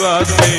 বাতে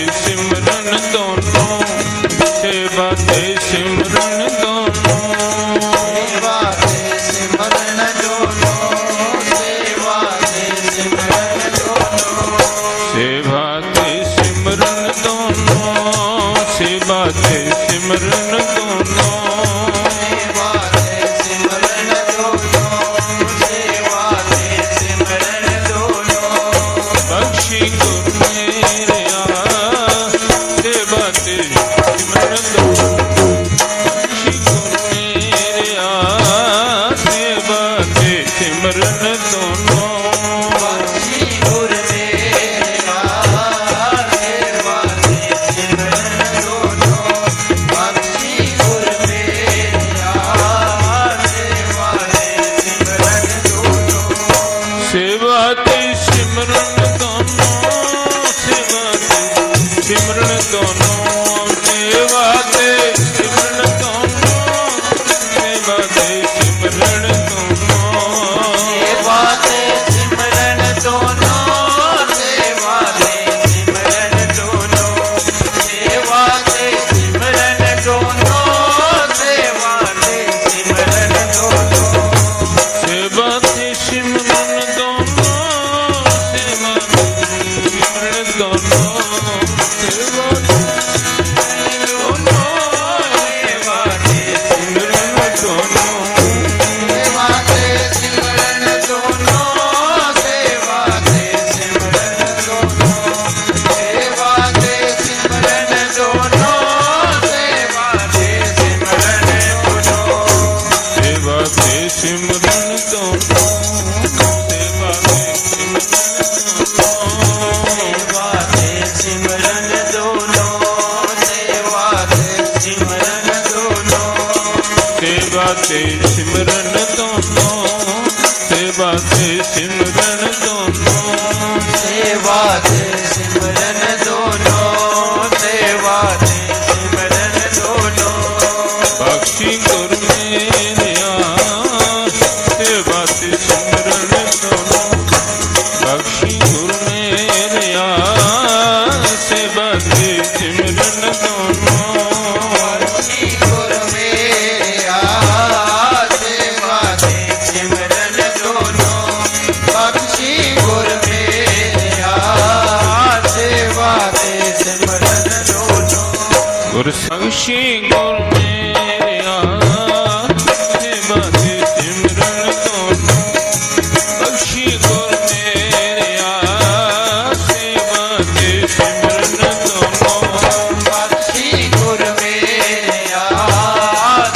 ਸੇਵਾ ਤੇ ਸਿਮਰਨ ਦੋਨੋਂ ਸੇਵਾ ਤੇ ਸਿਮਰਨ ਬਖਸ਼ੀ ਗੁਰ ਮੇਰਿਆ ਸੇਵਾ ਤੇ ਸਿਮਰਨ ਤੋਂ ਬਖਸ਼ੀ ਗੁਰ ਮੇਰਿਆ ਸੇਵਾ ਤੇ ਸਿਮਰਨ ਤੋਂ ਬਖਸ਼ੀ ਗੁਰ ਮੇਰਿਆ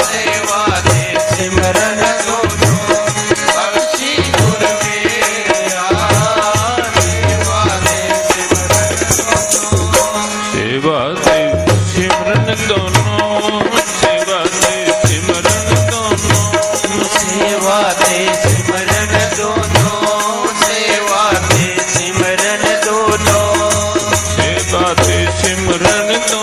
ਸੇਵਾ ਤੇ ਸਿਮਰਨ ਤੋਂ ਬਖਸ਼ੀ ਗੁਰ ਮੇਰਿਆ ਸੇਵਾ ਤੇ ਸਿਮਰਨ ਤੋਂ ਸੇਵਾ ਤੇ Run it, do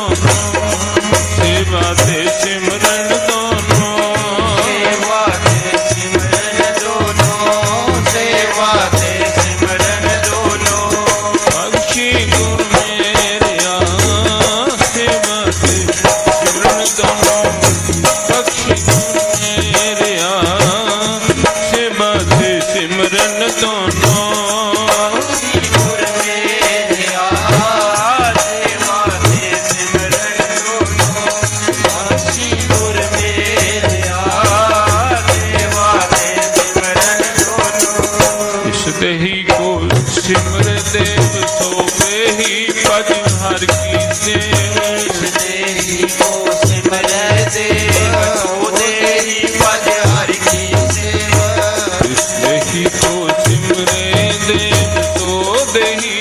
ਸੇਵ ਸੋਵੇ ਹੀ ਭਜਨ ਹਰ ਕੀ ਸੇਵ ਸਨੇਹੀ ਕੋ ਸਿਮਰੈ ਦੇਵ ਸੋਦੇ ਹੀ ਭਜ ਹਰ ਕੀ ਸੇਵ ਸਨੇਹੀ ਕੋ ਸਿਮਰੈ ਦੇਵ ਸੋਦੇ ਹੀ